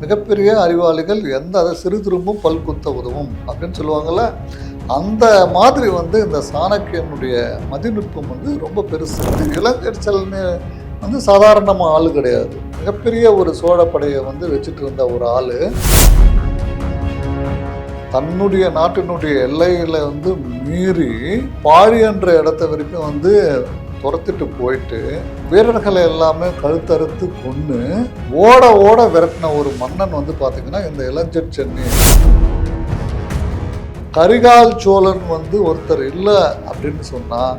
மிகப்பெரிய அறிவாளிகள் எந்த அதை சிறு திரும்பும் பல் குத்த உதவும் அப்படின்னு சொல்லுவாங்கள்ல அந்த மாதிரி வந்து இந்த சாணக்கியனுடைய மதிநுட்பம் வந்து ரொம்ப பெருசு. இந்த வந்து சாதாரணமாக ஆள் கிடையாது. மிகப்பெரிய ஒரு சோழப்படையை வந்து வச்சுட்டு இருந்த ஒரு ஆள் தன்னுடைய நாட்டினுடைய எல்லைகளை வந்து மீறி பாழி என்ற இடத்த வரைக்கும் வந்து துரத்துட்டு போயிட்டு வீரர்களை எல்லாமே கழுத்தறுத்து கொன்று ஓட ஓட விரட்டின ஒரு மன்னன் வந்து பார்த்தீங்கன்னா இந்த இளஞ்சட் சென்னை. கரிகால் சோழன் வந்து ஒருத்தர் இல்லை அப்படின்னு சொன்னால்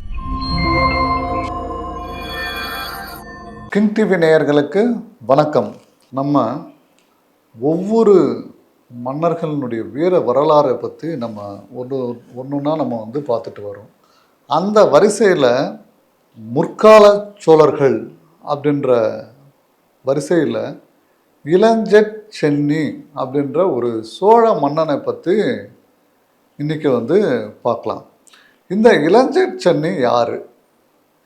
கிங் டிவி நேயர்களுக்கு வணக்கம். நம்ம ஒவ்வொரு மன்னர்களினுடைய வீர வரலாறை பற்றி நம்ம ஒன்று ஒன்றுன்னா நம்ம வந்து பார்த்துட்டு வரோம். அந்த வரிசையில் முற்கால சோழர்கள் அப்படின்ற வரிசையில் இளஞ்செட் சென்னி அப்படின்ற ஒரு சோழ மன்னனை பற்றி இன்றைக்கி வந்து பார்க்கலாம். இந்த இளஞ்செட் சென்னி யார்?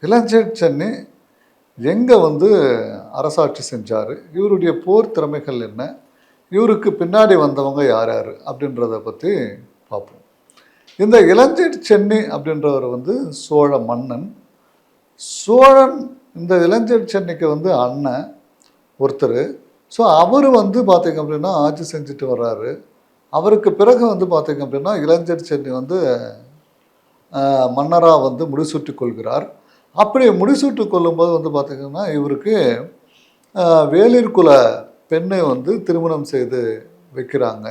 இளஞ்செட் சென்னி எங்கே வந்து அரசாட்சி செஞ்சார்? இவருடைய போர் திறமைகள் என்ன? இவருக்கு பின்னாடி வந்தவங்க யார் யார்? அப்படின்றத பற்றி பார்ப்போம். இந்த இளஞ்செட் சென்னி அப்படின்றவர் வந்து சோழ மன்னன். சோழன் இந்த இளஞ்செட் சென்னிக்கு வந்து அண்ணன் ஒருத்தர். ஸோ அவர் வந்து பார்த்திங்க அப்படின்னா ஆட்சி செஞ்சுட்டு வர்றாரு. அவருக்கு பிறகு வந்து பார்த்திங்க அப்படின்னா இளஞ்செட் சென்னி வந்து மன்னராக வந்து முடிசூட்டி கொள்கிறார். அப்படி முடிசூட்டு கொள்ளும்போது வந்து பார்த்திங்கன்னா இவருக்கு வேளிர் குல பெண்ணை வந்து திருமணம் செய்து வைக்கிறாங்க.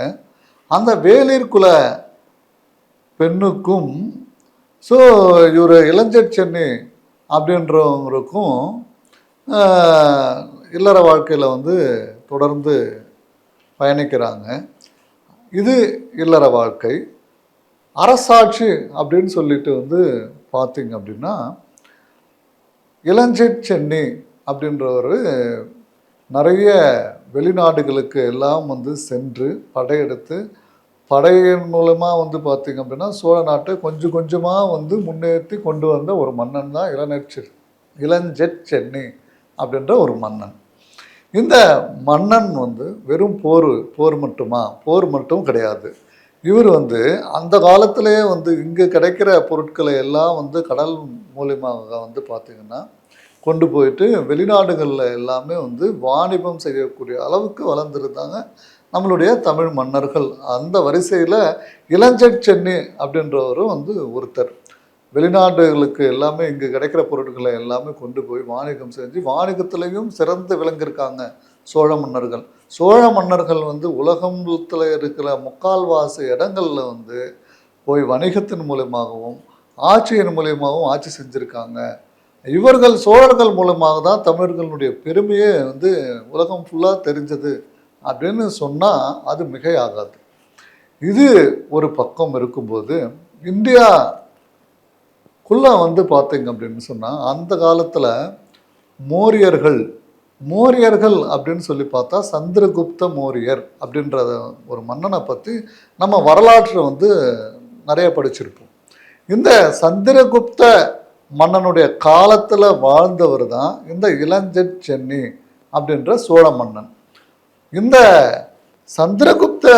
அந்த வேளிர் குல பெண்ணுக்கும் ஸோ இவர் இளஞ்சர் சென்னை அப்படின்றவங்களுக்கும் இல்லற வாழ்க்கையில் வந்து தொடர்ந்து பயணிக்கிறாங்க. இது இல்லற வாழ்க்கை. அரசாட்சி அப்படின்னு சொல்லிட்டு வந்து பார்த்திங்க அப்படின்னா இளஞ்செட் சென்னி அப்படின்றவர் நிறைய வெளிநாடுகளுக்கு எல்லாம் வந்து சென்று படையெடுத்து படையின் மூலமாக வந்து பார்த்திங்க அப்படின்னா சோழ நாட்டை கொஞ்சம் கொஞ்சமாக வந்து முன்னேற்றி கொண்டு வந்த ஒரு மன்னன் தான் இளநெட் இளஞ்செட் சென்னி அப்படின்ற ஒரு மன்னன். இந்த மன்னன் வந்து வெறும் போர் போர் மட்டுமா? போர் மட்டும் கிடையாது. இவர் வந்து அந்த காலத்திலேயே வந்து இங்கே கிடைக்கிற பொருட்களை எல்லாம் வந்து கடல் மூலியமாக வந்து பார்த்திங்கன்னா கொண்டு போயிட்டு வெளிநாடுகளில் எல்லாமே வந்து வாணிபம் செய்யக்கூடிய அளவுக்கு வளர்ந்துருந்தாங்க. நம்மளுடைய தமிழ் மன்னர்கள். அந்த வரிசையில் இளஞ்சட் சென்னி அப்படின்றவரும் வந்து ஒருத்தர். வெளிநாடுகளுக்கு எல்லாமே இங்கே கிடைக்கிற பொருட்களை எல்லாமே கொண்டு போய் வாணிகம் செஞ்சு வாணிகத்திலையும் சிறந்து விளங்கியிருக்காங்க. சோழ மன்னர்கள். சோழ மன்னர்கள் வந்து உலகத்தில் இருக்கிற முக்கால்வாசி இடங்களில் வந்து போய் வணிகத்தின் மூலயமாகவும் ஆட்சியின் மூலியமாகவும் ஆட்சி செஞ்சுருக்காங்க. இவர்கள் சோழர்கள் மூலமாக தான் தமிழர்களுடைய பெருமையே வந்து உலகம் ஃபுல்லாக தெரிஞ்சது அப்படின்னு சொன்னால் அது மிகையாகாது. இது ஒரு பக்கம் இருக்கும்போது இந்தியா குள்ளே வந்து பார்த்தீங்க அப்படின்னு சொன்னால் அந்த காலத்தில் மோரியர்கள் மோரியர்கள் அப்படின்னு சொல்லி பார்த்தா சந்திரகுப்த மோரியர் அப்படின்ற ஒரு மன்னனை பற்றி நம்ம வரலாற்றில் வந்து நிறைய படிச்சிருப்போம். இந்த சந்திரகுப்த மன்னனுடைய காலத்தில் வாழ்ந்தவர் தான் இந்த இளஞ்செட் சென்னி அப்படின்ற சோழ மன்னன். இந்த சந்திரகுப்த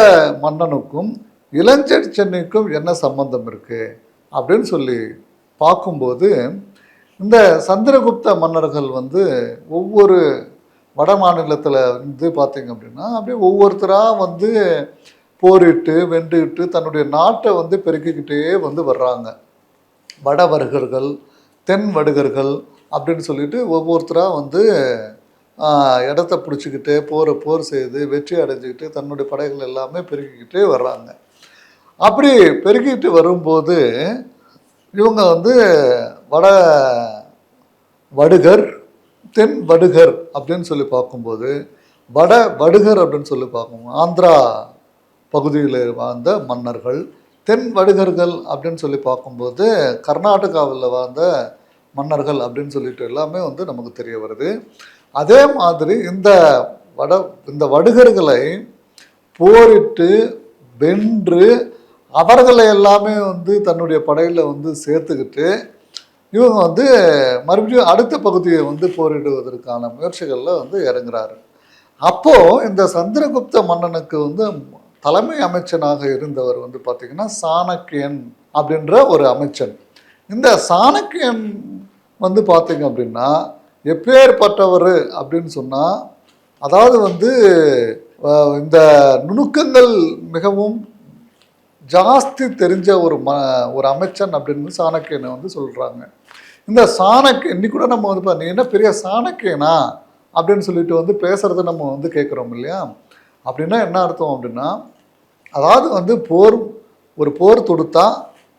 மன்னனுக்கும் இளஞ்செட் சென்னிக்கும் என்ன சம்பந்தம் இருக்குது அப்படின்னு சொல்லி பார்க்கும்போது இந்த சந்திரகுப்த மன்னர்கள் வந்து ஒவ்வொரு வட மாநிலத்தில் வந்து பார்த்திங்க அப்படின்னா அப்படியே ஒவ்வொருத்தராக வந்து போரிட்டு வென்றுக்கிட்டு தன்னுடைய நாட்டை வந்து பெருக்கிக்கிட்டே வந்து வர்றாங்க. வடவர்கர்கள் தென் வடுகர்கள் அப்படின்னு சொல்லிட்டு ஒவ்வொருத்தராக வந்து இடத்த பிடிச்சிக்கிட்டு போரை போர் செய்து வெற்றி அடைஞ்சிக்கிட்டு தன்னுடைய படைகள் எல்லாமே பெருக்கிக்கிட்டே வர்றாங்க. அப்படி பெருக்கிட்டு வரும்போது இவங்க வந்து வட வடுகர் தென் வடுகர் அப்படின்னு சொல்லி பார்க்கும்போது வட வடுகர் அப்படின்னு சொல்லி பார்க்கும்போது ஆந்திரா பகுதியில் வாழ்ந்த மன்னர்கள் தென் வடுகர்கள் அப்படின்னு சொல்லி பார்க்கும்போது கர்நாடகாவில் வாழ்ந்த மன்னர்கள் அப்படின்னு சொல்லிட்டு எல்லாமே வந்து நமக்கு தெரிய வருது. அதே மாதிரி இந்த வட இந்த வடுகர்களை போரிட்டு வென்று அவர்களை எல்லாமே வந்து தன்னுடைய படையில் வந்து சேர்த்துக்கிட்டு இவங்க வந்து மறுபடியும் அடுத்த பகுதியை வந்து போரிடுவதற்கான முயற்சிகளில் வந்து இறங்குறாரு. அப்போது இந்த சந்திரகுப்த மன்னனுக்கு வந்து தலைமை அமைச்சனாக இருந்தவர் வந்து பார்த்திங்கன்னா சாணக்கியன் அப்படின்ற ஒரு அமைச்சன். இந்த சாணக்கியன் வந்து பார்த்தீங்க அப்படின்னா எப்பேற்பட்டவர் அப்படின்னு சொன்னால் அதாவது வந்து இந்த நுணுக்கங்கள் மிகவும் ஜாஸ்தி தெரிஞ்ச ஒரு ம ஒரு அமைச்சன் அப்படின்னு சாணக்கியனை வந்து சொல்கிறாங்க இந்த சாணக்கிய இன்னி கூட நம்ம வந்து பார்த்தீங்கன்னா பெரிய சாணக்கியனா அப்படின்னு சொல்லிட்டு வந்து பேசுகிறத நம்ம வந்து கேட்குறோம் இல்லையா? அப்படின்னா என்ன அர்த்தம் அப்படின்னா அதாவது வந்து போர் ஒரு போர் தொடுத்தா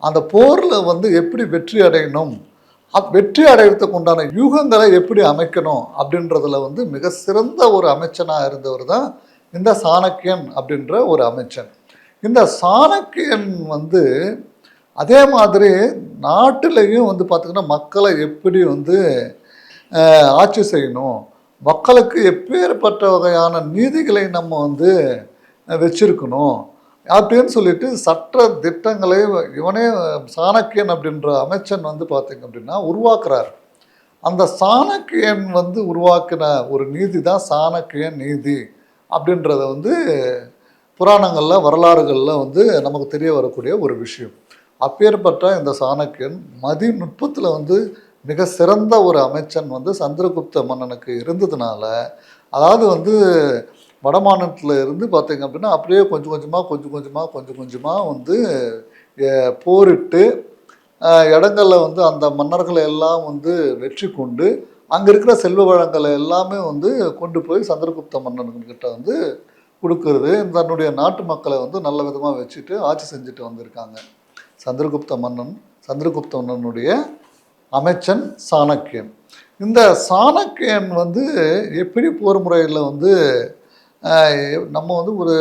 அந்த போரில் வந்து எப்படி வெற்றி அடையணும் அப் வெற்றி அடையிறதுக்கு உண்டான யூகங்களை எப்படி அமைக்கணும் அப்படின்றதுல வந்து மிக சிறந்த ஒரு அமைச்சனாக இருந்தவர் தான் இந்த சாணக்கியன் அப்படின்ற ஒரு அமைச்சன். இந்த சாணக்கியன் வந்து அதே மாதிரி நாட்டிலையும் வந்து பார்த்திங்கன்னா மக்களை எப்படி வந்து ஆட்சி செய்யணும் மக்களுக்கு எப்பேற்பட்ட வகையான நீதிகளை நம்ம வந்து வச்சிருக்கணும் அப்படின்னு சொல்லிட்டு சட்ட திட்டங்களை இவனே சாணக்கியன் அப்படின்ற அமைச்சன் வந்து பார்த்திங்க அப்படின்னா உருவாக்குறார். அந்த சாணக்கியன் வந்து உருவாக்கின ஒரு நீதி தான் சாணக்கியன் நீதி அப்படின்றத வந்து புராணங்களில் வரலாறுகளில் வந்து நமக்கு தெரிய வரக்கூடிய ஒரு விஷயம். அப்பேற்பட்ட இந்த சாணக்கியன் மதி நுட்பத்தில் வந்து மிக சிறந்த ஒரு அமைச்சன் வந்து சந்திரகுப்த மன்னனுக்கு இருந்ததுனால அதாவது வந்து வடமாநிலத்தில் இருந்து பார்த்திங்க அப்படின்னா அப்படியே கொஞ்சம் கொஞ்சமாக கொஞ்சம் கொஞ்சமாக கொஞ்சம் கொஞ்சமாக வந்து போரிட்டு இடங்களில் வந்து அந்த மன்னர்களை எல்லாம் வந்து வெற்றி கொண்டு அங்கே இருக்கிற செல்வ வளங்களை எல்லாமே வந்து கொண்டு போய் சந்திரகுப்த மன்னன்கிட்ட வந்து கொடுக்கறது. தன்னுடைய நாட்டு மக்களை வந்து நல்ல விதமாக வச்சுட்டு ஆட்சி செஞ்சுட்டு வந்திருக்காங்க. சந்திரகுப்த மன்னன் சந்திரகுப்த மன்னனுடைய அமைச்சன் சாணக்கியன். இந்த சாணக்கியன் வந்து எப்படி போர் முறையில் வந்து நம்ம வந்து ஒரு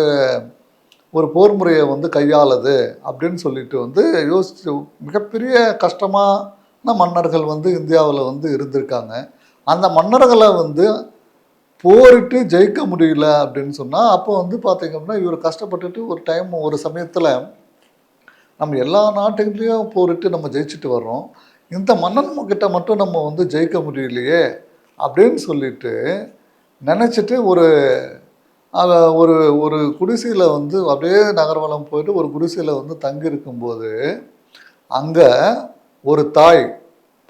ஒரு போர் முறையை வந்து கையாளுது அப்படின்னு சொல்லிட்டு வந்து யோசிச்சு மிகப்பெரிய கஷ்டமான மன்னர்கள் வந்து இந்தியாவில் வந்து இருந்திருக்காங்க. அந்த மன்னர்களை வந்து போரிட்டு ஜெயிக்க முடியல அப்படின்னு சொன்னால் அப்போ வந்து பார்த்தீங்க அப்படின்னா இவர் கஷ்டப்பட்டுட்டு ஒரு டைம் ஒரு சமயத்தில் நம்ம எல்லா நாட்டுகளையும் போரிட்டு நம்ம ஜெயிச்சுட்டு வர்றோம். இந்த மன்னன் கிட்ட மட்டும் நம்ம வந்து ஜெயிக்க முடியலையே அப்படின்னு சொல்லிட்டு நினச்சிட்டு ஒரு ஒரு ஒரு குடிசையில் வந்து அப்படியே நகர்வலம் போயிட்டு ஒரு குடிசையில் வந்து தங்கி இருக்கும்போது அங்கே ஒரு தாய்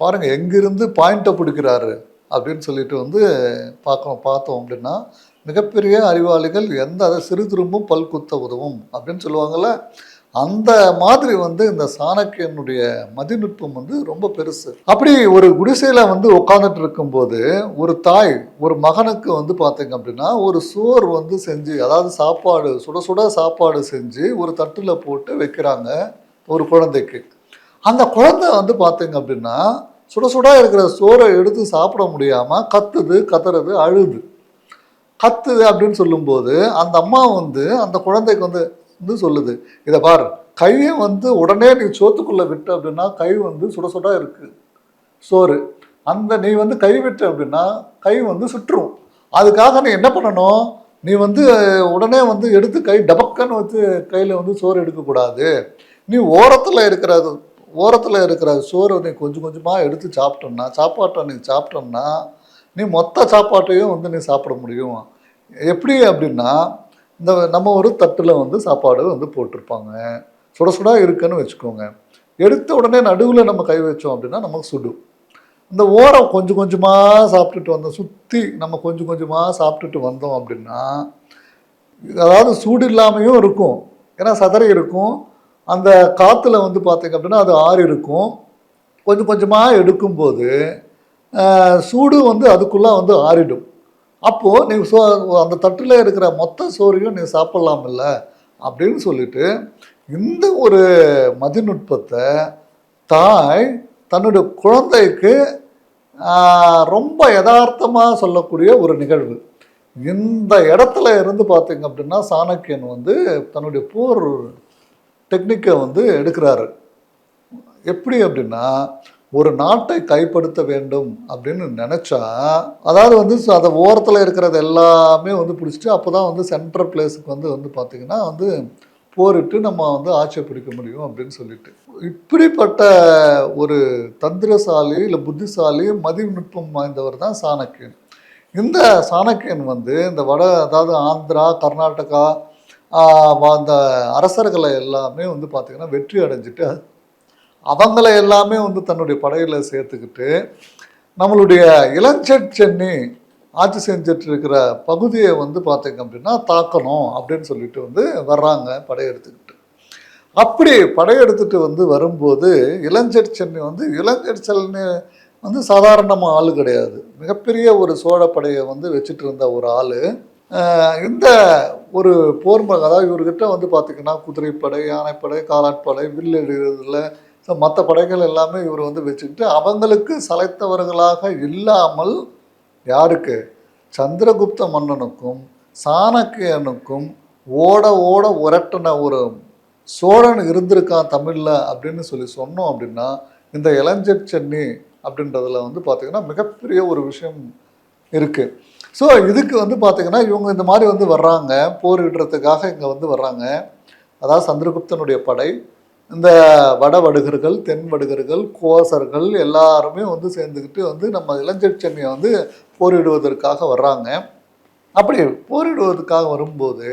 பாருங்கள் எங்கிருந்து பாயிண்ட்டை பிடிக்கிறாரு? அப்படின்னு சொல்லிட்டு வந்து பார்க்கணும் பார்த்தோம் அப்படின்னா மிகப்பெரிய அறிவாளிகள் எந்த அதை சிறு திரும்பும் பல் குத்த உதவும் அப்படின்னு சொல்லுவாங்கள்ல அந்த மாதிரி வந்து இந்த சாணக்கியனுடைய மதிநுட்பம் வந்து ரொம்ப பெருசு. அப்படி ஒரு குடிசையில் வந்து உட்காந்துட்டு இருக்கும்போது ஒரு தாய் ஒரு மகனுக்கு வந்து பார்த்தீங்க அப்படின்னா ஒரு சோறு வந்து செஞ்சு அதாவது சாப்பாடு சுட சுட சாப்பாடு செஞ்சு ஒரு தட்டில் போட்டு வைக்கிறாங்க ஒரு குழந்தைக்கு. அந்த குழந்தை வந்து பார்த்தீங்க அப்படின்னா சுட சுடாக இருக்கிற சோறை எடுத்து சாப்பிட முடியாமல் கத்துது கத்துறது அழுது. கத்துது அப்படின்னு சொல்லும்போது அந்த அம்மா வந்து அந்த குழந்தைக்கு வந்து வந்து சொல்லுது இதை பார் கையை வந்து உடனே நீ சோத்துக்குள்ளே விட்ட அப்படின்னா கை வந்து சுட சுடாக இருக்குது சோறு. அந்த நீ வந்து கை விட்ட அப்படின்னா கை வந்து சுற்றும் அதுக்காக நீ என்ன பண்ணணும்? நீ வந்து உடனே வந்து எடுத்து கை டபக்கன்னு வச்சு கையில் வந்து சோறு எடுக்கக்கூடாது. நீ ஓரத்தில் இருக்கிற ஓரத்தில் இருக்கிற சோறு நீ கொஞ்சம் கொஞ்சமாக எடுத்து சாப்பிட்டோம்னா சாப்பாட்டை நீ சாப்பிட்டோம்னா நீ மொத்த சாப்பாட்டையும் வந்து நீ சாப்பிட முடியும். எப்படி அப்படின்னா இந்த நம்ம ஒரு தட்டில் வந்து சாப்பாடு வந்து போட்டிருப்பாங்க. சுட சுடா இருக்குன்னு வச்சுக்கோங்க. எடுத்த உடனே நடுவில் நம்ம கை வச்சோம் அப்படின்னா நமக்கு சுடும் இந்த ஓரம் கொஞ்சம் கொஞ்சமாக சாப்பிட்டுட்டு வந்தோம். சுற்றி நம்ம கொஞ்சம் கொஞ்சமாக சாப்பிட்டுட்டு வந்தோம் அப்படின்னா அதாவது சூடு இல்லாமையும் இருக்கும். ஏன்னா சதறி இருக்கும். அந்த காற்றுல வந்து பார்த்தீங்க அப்படின்னா அது ஆறு இருக்கும். கொஞ்சம் கொஞ்சமாக எடுக்கும்போது சூடு வந்து அதுக்குள்ளே வந்து ஆறிடும். அப்போது நீ சோ அந்த தட்டில் இருக்கிற மொத்த சோறையும் நீ சாப்பிட்லாம் இல்லை அப்படின்னு சொல்லிட்டு இந்த ஒரு மதிநுட்பத்தை தாய் தன்னுடைய குழந்தைக்கு ரொம்ப யதார்த்தமாக சொல்லக்கூடிய ஒரு நிகழ்வு. இந்த இடத்துல இருந்து பார்த்தீங்க அப்படின்னா சாணக்கியன் வந்து தன்னுடைய போர் டெக்னிக்கை வந்து எடுக்கிறாரு. எப்படி அப்படின்னா ஒரு நாட்டை கைப்படுத்த வேண்டும் அப்படின்னு நினச்சா அதாவது வந்து அதை ஓரத்தில் இருக்கிறது எல்லாமே வந்து பிடிச்சிட்டு அப்போ தான் வந்து சென்ட்ரல் பிளேஸுக்கு வந்து வந்து பார்த்திங்கன்னா வந்து போரிட்டு நம்ம வந்து ஆட்சியை பிடிக்க முடியும் அப்படின்னு சொல்லிட்டு. இப்படிப்பட்ட ஒரு தந்திரசாலி இல்லை புத்திசாலி மதிநுட்பம் வாய்ந்தவர் தான் சாணக்கியன். இந்த சாணக்கியன் வந்து இந்த வட அதாவது ஆந்திரா கர்நாடகா அந்த அரசர்களை எல்லாமே வந்து பார்த்திங்கன்னா வெற்றி அடைஞ்சிட்டு அவங்கள எல்லாமே வந்து தன்னுடைய படையில் சேர்த்துக்கிட்டு நம்மளுடைய இளஞ்செட் சென்னி ஆட்சி செஞ்சுட்டு இருக்கிற பகுதியை வந்து பார்த்திங்க அப்படின்னா தாக்கணும் அப்படின்னு சொல்லிட்டு வந்து வர்றாங்க படையெடுத்துக்கிட்டு. அப்படி படையெடுத்துட்டு வந்து வரும்போது இளஞ்செட் சென்னி வந்து இளஞ்செட் சென்னி வந்து சாதாரணமாக ஆள் கிடையாது. மிகப்பெரிய ஒரு சோழ படையை வந்து வச்சுட்டு இருந்த ஒரு ஆள் இந்த ஒரு போர் அதாவது இவர்கிட்ட வந்து பார்த்திங்கன்னா குதிரைப்படை யானைப்படை காலாட்படை வில் எழுதுறதுல மற்ற படைகள் எல்லாமே இவர் வந்து வச்சுக்கிட்டு அவங்களுக்கு சளைத்தவர்களாக இல்லாமல் யாருக்கு? சந்திரகுப்த மன்னனுக்கும் சாணக்கியனுக்கும் ஓட ஓட உரட்டின ஒரு சோழன் இருந்திருக்கான் தமிழில் அப்படின்னு சொல்லி சொன்னோம் அப்படின்னா இந்த இளஞ்செட் சென்னி அப்படின்றதுல வந்து பார்த்திங்கன்னா மிகப்பெரிய ஒரு விஷயம் இருக்குது ஸோ இதுக்கு வந்து பார்த்திங்கன்னா இவங்க இந்த மாதிரி வந்து வர்றாங்க. போரிடுறதுக்காக இங்கே வந்து வர்றாங்க. அதாவது சந்திரகுப்தனுடைய படை. இந்த வட வடுகர்கள் தென் வடுகர்கள் கோசர்கள் எல்லாருமே வந்து சேர்ந்துக்கிட்டு வந்து நம்ம இளஞ்சர் சென்னையை வந்து போரிடுவதற்காக வர்றாங்க. அப்படி போரிடுவதற்காக வரும்போது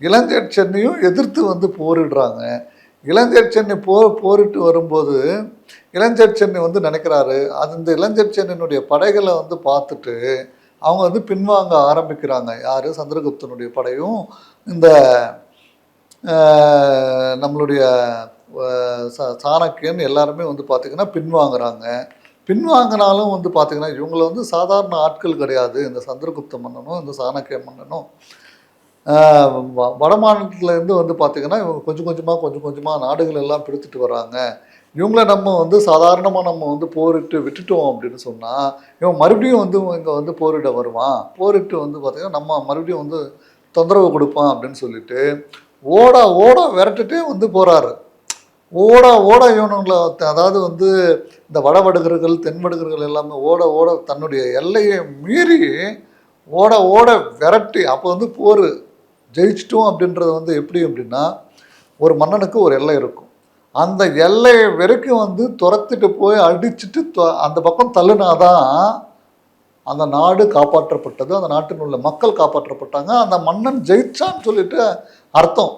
இளஞ்சர் சென்னையும் எதிர்த்து வந்து போரிடுறாங்க. இளஞ்சர் சென்னை போ போரிட்டு வரும்போது இளஞ்சர் சென்னை வந்து நினைக்கிறாரு. அது இந்த இளஞ்சர் சென்னையினுடைய படைகளை வந்து பார்த்துட்டு அவங்க வந்து பின்வாங்க ஆரம்பிக்கிறாங்க. யார்? சந்திரகுப்தனுடைய படையும் இந்த நம்மளுடைய சா- சாணக்கியன் எல்லாருமே வந்து பார்த்திங்கன்னா பின்வாங்குறாங்க. பின்வாங்கினாலும் வந்து பார்த்திங்கன்னா இவங்கள வந்து சாதாரண ஆட்கள் கிடையாது. இந்த சந்திரகுப்த மன்னனும் இந்த சாணக்கிய மன்னனும். வ- வட மாநிலத்திலேருந்து வந்து பார்த்திங்கன்னா இவங்க கொஞ்சம் கொஞ்சமாக கொஞ்சம் கொஞ்சமாக நாடுகள் எல்லாம் பிடித்துட்டு வராங்க. இவங்கள நம்ம வந்து சாதாரணமாக நம்ம வந்து போரிட்டு விட்டுட்டோம் அப்படின்னு சொன்னால் இவன் மறுபடியும் வந்து இங்கே வந்து போரிட வருவான். போரிட்டு வந்து பார்த்திங்கன்னா நம்ம மறுபடியும் வந்து தொந்தரவு கொடுப்பான் அப்படின்னு சொல்லிட்டு ஓடா ஓட விரட்டுட்டே வந்து போகிறாரு ஓட ஓட இவனுங்களை அதாவது வந்து இந்த வடவடுகர்கள் தென்வடுகர்கள் எல்லாமே ஓட ஓட தன்னுடைய எல்லையை மீறி ஓட ஓட விரட்டி அப்போ வந்து போர் ஜெயிச்சிட்டோம் அப்படின்றது வந்து எப்படி அப்படின்னா ஒரு மன்னனுக்கு ஒரு எல்லை இருக்கும். அந்த எல்லை வரைக்கும் வந்து துரத்திட்டு போய் அடிச்சுட்டு அந்த பக்கம் தள்ளுனாதான் அந்த நாடு காப்பாற்றப்பட்டது. அந்த நாட்டில் உள்ள மக்கள் காப்பாற்றப்பட்டாங்க. அந்த மன்னன் ஜெயிச்சான்னு சொல்லிட்டு அர்த்தம்.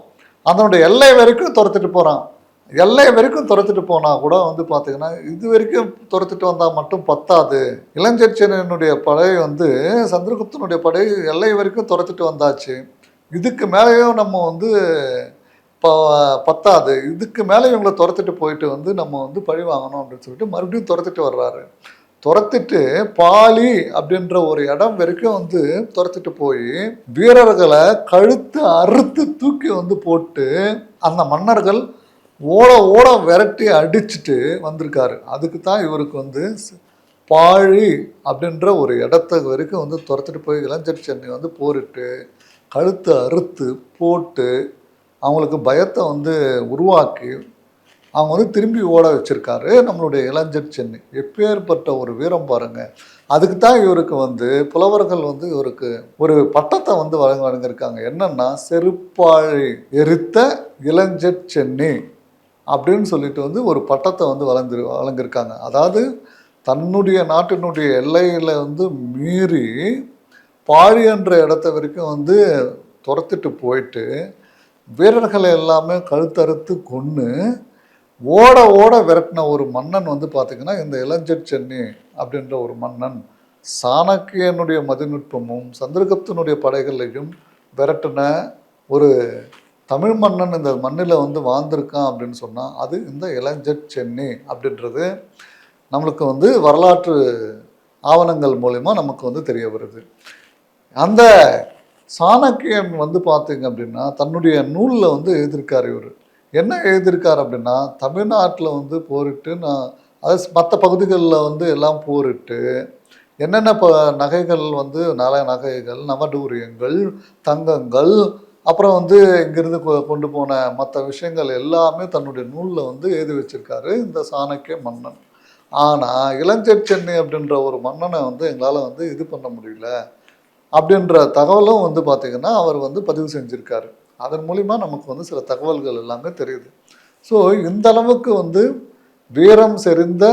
அதனுடைய எல்லை வரைக்கும் துரத்திட்டு போகிறான் எல்லை வரைக்கும் துரத்திட்டு போனால் கூட வந்து பார்த்தீங்கன்னா இது வரைக்கும் துரத்திட்டு வந்தால் மட்டும் பத்தாது. இளஞ்செச்சனுடைய படை வந்து சந்திரகுப்தனுடைய படை எல்லை வரைக்கும் துரத்திட்டு வந்தாச்சு. இதுக்கு மேலேயும் நம்ம வந்து பத்தாது. இதுக்கு மேலே இவங்களை துரத்துட்டு போயிட்டு வந்து நம்ம வந்து பழி வாங்கணும் அப்படின்னு சொல்லிட்டு மறுபடியும் துரத்துட்டு வர்றாரு. துரத்திட்டு பாலி அப்படின்ற ஒரு இடம் வரைக்கும் வந்து துரத்திட்டு போய் வீரர்களை கழுத்து அறுத்து தூக்கி வந்து போட்டு அந்த மன்னர்கள் ஓட ஓட விரட்டி அடிச்சுட்டு வந்திருக்காரு. அதுக்கு தான் இவருக்கு வந்து பாழி அப்படின்ற ஒரு இடத்த வரைக்கும் வந்து துரத்துட்டு போய் இளஞ்சர் சென்னை வந்து போரிட்டு கழுத்தை அறுத்து போட்டு அவங்களுக்கு பயத்தை வந்து உருவாக்கி அவங்க வந்து திரும்பி ஓட வச்சுருக்காரு நம்மளுடைய இளைஞர் சென்னை. எப்பேற்பட்ட ஒரு வீரம் பாருங்க. அதுக்கு தான் இவருக்கு வந்து புலவர்கள் வந்து இவருக்கு ஒரு பட்டத்தை வந்து வழங்க வழங்கியிருக்காங்க. என்னென்னா செருப்பாழி எரித்த இளஞ்சர் சென்னை அப்படின்னு சொல்லிட்டு வந்து ஒரு பட்டத்தை வந்து வளர்ந்து வழங்கியிருக்காங்க. அதாவது தன்னுடைய நாட்டினுடைய எல்லையில் வந்து மீறி பாழி என்ற இடத்த வரைக்கும் வந்து துரத்திட்டு போயிட்டு வீரர்களை எல்லாமே கழுத்தறுத்து கொன்று ஓட ஓட விரட்டின ஒரு மன்னன் வந்து பார்த்திங்கன்னா இந்த இளஞ்சட் சென்னி அப்படின்ற ஒரு மன்னன் சாணக்கியனுடைய மதிநுட்பமும் சந்திரகுப்தனுடைய படைகளையும் விரட்டின ஒரு தமிழ் மன்னன் இந்த மண்ணில் வந்து வாழ்ந்திருக்கான் அப்படின்னு சொன்னால் அது இந்த இளஞ்சட் சென்னி அப்படின்றது நம்மளுக்கு வந்து வரலாற்று ஆவணங்கள் மூலிமா நமக்கு வந்து தெரிய வருது. அந்த சாணக்கியன் வந்து பார்த்தீங்க அப்படின்னா தன்னுடைய நூலில் வந்து எழுதியிருக்கார் இவர். என்ன எழுதியிருக்கார் அப்படின்னா தமிழ்நாட்டில் வந்து போரிட்டு நான் அது மற்ற பகுதிகளில் வந்து எல்லாம் போரிட்டு என்னென்ன ப நகைகள் வந்து நல நகைகள் நவடூரியங்கள் தங்கங்கள் அப்புறம் வந்து இங்கிருந்து கொ- கொண்டு போன மற்ற விஷயங்கள் எல்லாமே தன்னுடைய நூலில் வந்து எழுதி வச்சிருக்காரு இந்த சாணக்கிய மன்னன். ஆனால் இளஞ்சர் சென்னை அப்படின்ற ஒரு மன்னனை வந்து எங்களால் வந்து இது பண்ண முடியல. அப்படின்ற தகவலும் வந்து பார்த்திங்கன்னா அவர் வந்து பதிவு செஞ்சுருக்காரு. அதன் மூலிமா நமக்கு வந்து சில தகவல்கள் எல்லாமே தெரியுது. ஸோ இந்த அளவுக்கு வந்து வீரம் செறிந்த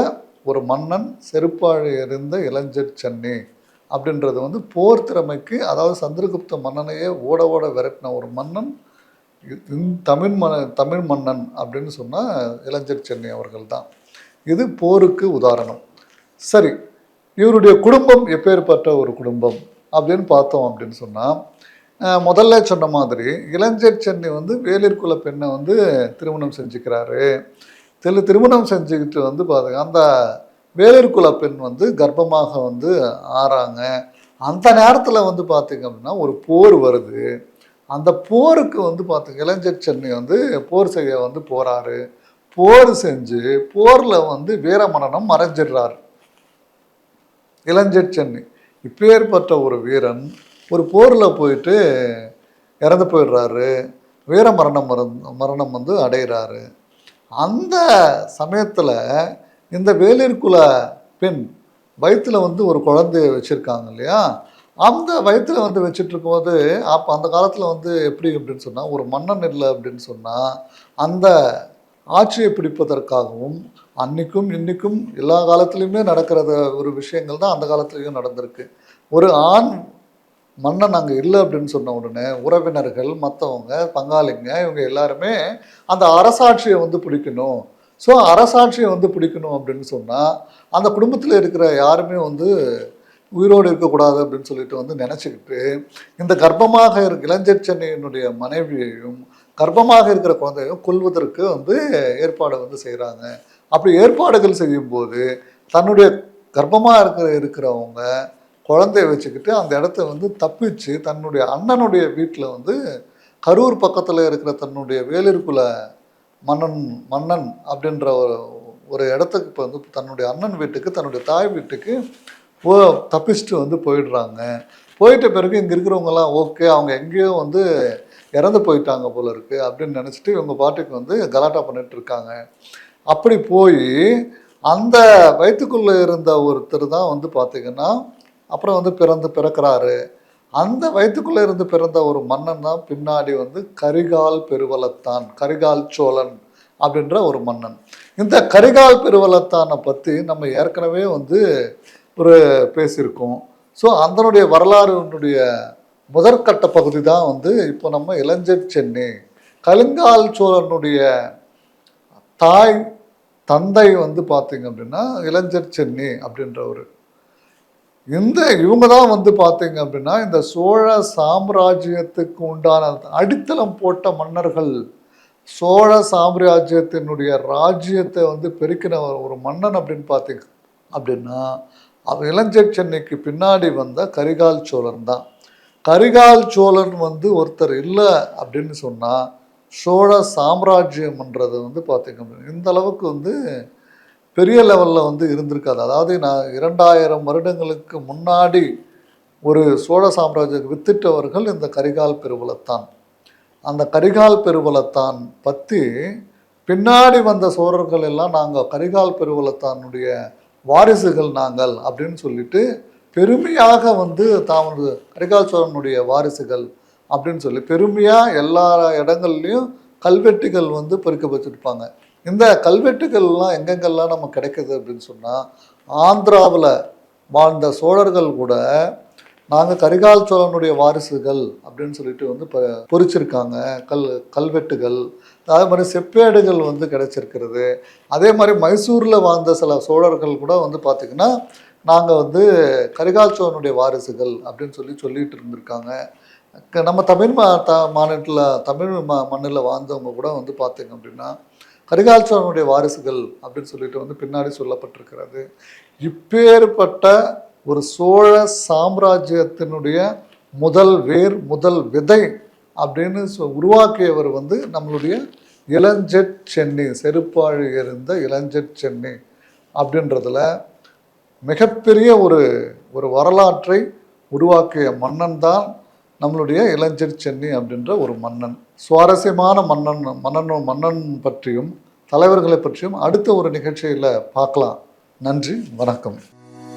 ஒரு மன்னன் செருப்பாழி எறிந்த இளஞ்சர் சென்னை அப்படின்றது வந்து போர் திறமைக்கு அதாவது சந்திரகுப்த மன்னனையே ஓட ஓட விரட்டின ஒரு மன்னன் தமிழ் மன தமிழ் மன்னன் அப்படின்னு சொன்னால் இளஞ்சர் சென்னை அவர்கள் தான். இது போருக்கு உதாரணம். சரி இவருடைய குடும்பம் எப்பேற்பட்ட ஒரு குடும்பம்? அப்படின்னு பார்த்தோம் அப்படின்னு சொன்னால் முதல்ல சொன்ன மாதிரி இளஞ்சர் சென்னை வந்து வேலிர் குல பெண்ணை வந்து திருமணம் செஞ்சுக்கிறாரு. திரு திருமணம் செஞ்சுக்கிட்டு வந்து பார்த்துங்க அந்த வேலிர் குல பெண் வந்து கர்ப்பமாக வந்து ஆறாங்க. அந்த நேரத்தில் வந்து பார்த்திங்க அப்படின்னா ஒரு போர் வருது. அந்த போருக்கு வந்து பார்த்தீங்க இளஞ்சர் சென்னை வந்து போர் செய்ய வந்து போகிறாரு போர் செஞ்சு போரில் வந்து வீரமரணம் மறைஞ்சிடுறாரு இளஞ்சர் சென்னை. இப்பேற்பட்ட ஒரு வீரன் ஒரு போரில் போயிட்டு இறந்து போயிடுறாரு. வீர மரணம் மரணம் வந்து அடைகிறாரு அந்த சமயத்தில் இந்த வேலிற்குல பெண் வயிற்றுல வந்து ஒரு குழந்தைய வச்சுருக்காங்க இல்லையா? அந்த வயிற்றுல வந்து வச்சுட்டு இருக்கும்போது அப்போ அந்த காலத்தில் வந்து எப்படி அப்படின்னு சொன்னால் ஒரு மன்னன் இல்லை அப்படின்னு சொன்னால் அந்த ஆட்சியை பிடிப்பதற்காகவும் அன்னைக்கும் இன்றைக்கும் எல்லா காலத்துலேயுமே நடக்கிறத ஒரு விஷயங்கள் தான் அந்த காலத்துலேயும் நடந்திருக்கு. ஒரு ஆண் மன்னன் அங்கே இல்லை அப்படின்னு சொன்ன உடனே உறவினர்கள் மற்றவங்க பங்காளிங்க இவங்க எல்லாருமே அந்த அரசாட்சியை வந்து பிடிக்கணும். ஸோ அரசாட்சியை வந்து பிடிக்கணும் அப்படின்னு சொன்னால் அந்த குடும்பத்தில் இருக்கிற யாருமே வந்து உயிரோடு இருக்கக்கூடாது அப்படின்னு சொல்லிட்டு வந்து நினச்சிக்கிட்டு இந்த கர்ப்பமாக இருக்க இளைஞர் சென்னையினுடைய மனைவியையும் கர்ப்பமாக இருக்கிற குழந்தையும் கொல்வதற்கு வந்து ஏற்பாடு வந்து செய்கிறாங்க அப்படி ஏற்பாடுகள் செய்யும்போது தன்னுடைய கர்ப்பமாக இருக்கிற இருக்கிறவங்க குழந்தைய வச்சுக்கிட்டு அந்த இடத்த வந்து தப்பிச்சு தன்னுடைய அண்ணனுடைய வீட்டில் வந்து கரூர் பக்கத்தில் இருக்கிற தன்னுடைய வேலிற்குல மன்னன் மன்னன் அப்படின்ற ஒரு ஒரு இடத்துக்கு இப்போ வந்து தன்னுடைய அண்ணன் வீட்டுக்கு தன்னுடைய தாய் வீட்டுக்கு போ தப்பிச்சுட்டு வந்து போயிடுறாங்க. போயிட்ட பிறகு இங்கே இருக்கிறவங்கலாம் ஓகே அவங்க எங்கேயோ வந்து இறந்து போயிட்டாங்க போல இருக்குது அப்படின்னு நினச்சிட்டு இவங்க பாட்டுக்கு வந்து கலாட்டா பண்ணிட்டு இருக்காங்க. அப்படி போய் அந்த வயிற்றுக்குள்ளே இருந்த ஒருத்தர் தான் வந்து பார்த்திங்கன்னா அப்புறம் வந்து பிறந்து பிறக்கிறாரு. அந்த வயிற்றுக்குள்ளே இருந்து பிறந்த ஒரு மன்னன் தான் பின்னாடி வந்து கரிகால் பெருவலத்தான் கரிகால் சோழன் அப்படின்ற ஒரு மன்னன். இந்த கரிகால் பெருவலத்தானை பற்றி நம்ம ஏற்கனவே வந்து ஒரு பேசியிருக்கோம். ஸோ அதனுடைய வரலாறுனுடைய முதற்கட்ட பகுதி தான் வந்து இப்போ நம்ம இளைஞர் சென்னை. கலிங்கால் சோழனுடைய தாய் தந்தை வந்து பார்த்தீங்க அப்படின்னா இளைஞர் சென்னி அப்படின்றவர் இந்த இவங்க தான் வந்து பார்த்தீங்க அப்படின்னா இந்த சோழ சாம்ராஜ்யத்துக்கு உண்டான அடித்தளம் போட்ட மன்னர்கள். சோழ சாம்ராஜ்யத்தினுடைய ராஜ்யத்தை வந்து பெருக்கின ஒரு- மன்னன் அப்படின்னு பார்த்தீங்க அப்படின்னா அவர் இளஞ்செட் சென்னைக்கு பின்னாடி வந்த கரிகால் சோழன் தான். கரிகால் சோழன் வந்து ஒருத்தர் இல்லை அப்படின்னு சொன்னால் சோழ சாம்ராஜ்யம்ன்றது வந்து பார்த்தீங்க இந்த அளவுக்கு வந்து பெரிய லெவலில் வந்து இருந்திருக்காது. அதாவது நான் இரண்டாயிரம் வருடங்களுக்கு முன்னாடி ஒரு சோழ சாம்ராஜ்யத்தை வித்திட்டவர்கள் இந்த கரிகால் பெருவலத்தான் அந்த கரிகால் பெருவலத்தான் பற்றி பின்னாடி வந்த சோழர்கள் எல்லாம் நாங்கள் கரிகால் பெருவலத்தானுடைய வாரிசுகள் நாங்கள் அப்படின்னு சொல்லிட்டு பெருமையாக வந்து தாமது கரிகால் சோழனுடைய வாரிசுகள் அப்படின்னு சொல்லி பெருமையாக எல்லா இடங்கள்லையும் கல்வெட்டுகள் வந்து பொறிக்க வச்சுருப்பாங்க. இந்த கல்வெட்டுகள்லாம் எங்கெங்கெல்லாம் நம்ம கிடைக்குது அப்படின்னு சொன்னால் ஆந்திராவில் வாழ்ந்த சோழர்கள் கூட நாங்கள் கரிகால் சோழனுடைய வாரிசுகள் அப்படின்னு சொல்லிட்டு வந்து ப பொறிச்சிருக்காங்க. கல் கல்வெட்டுகள். அதே மாதிரி செப்பேடுகள் வந்து கிடைச்சிருக்கிறது. அதே மாதிரி மைசூரில் வாழ்ந்த சில சோழர்கள் கூட வந்து பார்த்திங்கன்னா நாங்கள் வந்து கரிகால் சோழனுடைய வாரிசுகள் அப்படின்னு சொல்லி சொல்லிட்டு இருந்திருக்காங்க. நம்ம தமிழ் மா த மாநிலத்தில் தமிழ் ம மண்ணில் வாழ்ந்தவங்க கூட வந்து பார்த்தீங்க அப்படின்னா கரிகால்சோழனுடைய வாரிசுகள் அப்படின்னு சொல்லிட்டு வந்து பின்னாடி சொல்லப்பட்டிருக்கிறது. இப்பேற்பட்ட ஒரு சோழ சாம்ராஜ்யத்தினுடைய முதல் வேர் முதல் விதை அப்படின்னு சொ- உருவாக்கியவர் வந்து நம்மளுடைய இளஞ்செட் சென்னை செருப்பாழி இருந்த இளஞ்செட் சென்னை அப்படின்றதுல மிகப்பெரிய ஒரு ஒரு வரலாற்றை உருவாக்கிய மன்னன் தான் நம்மளுடைய இளஞ்சர் சென்னி அப்படின்ற ஒரு மன்னன். சுவாரஸ்யமான மன்னன் மன்னன் மன்னன் பற்றியும் தலைவர்களை பற்றியும் அடுத்த ஒரு நிகழ்ச்சியில் பார்க்கலாம். நன்றி வணக்கம்.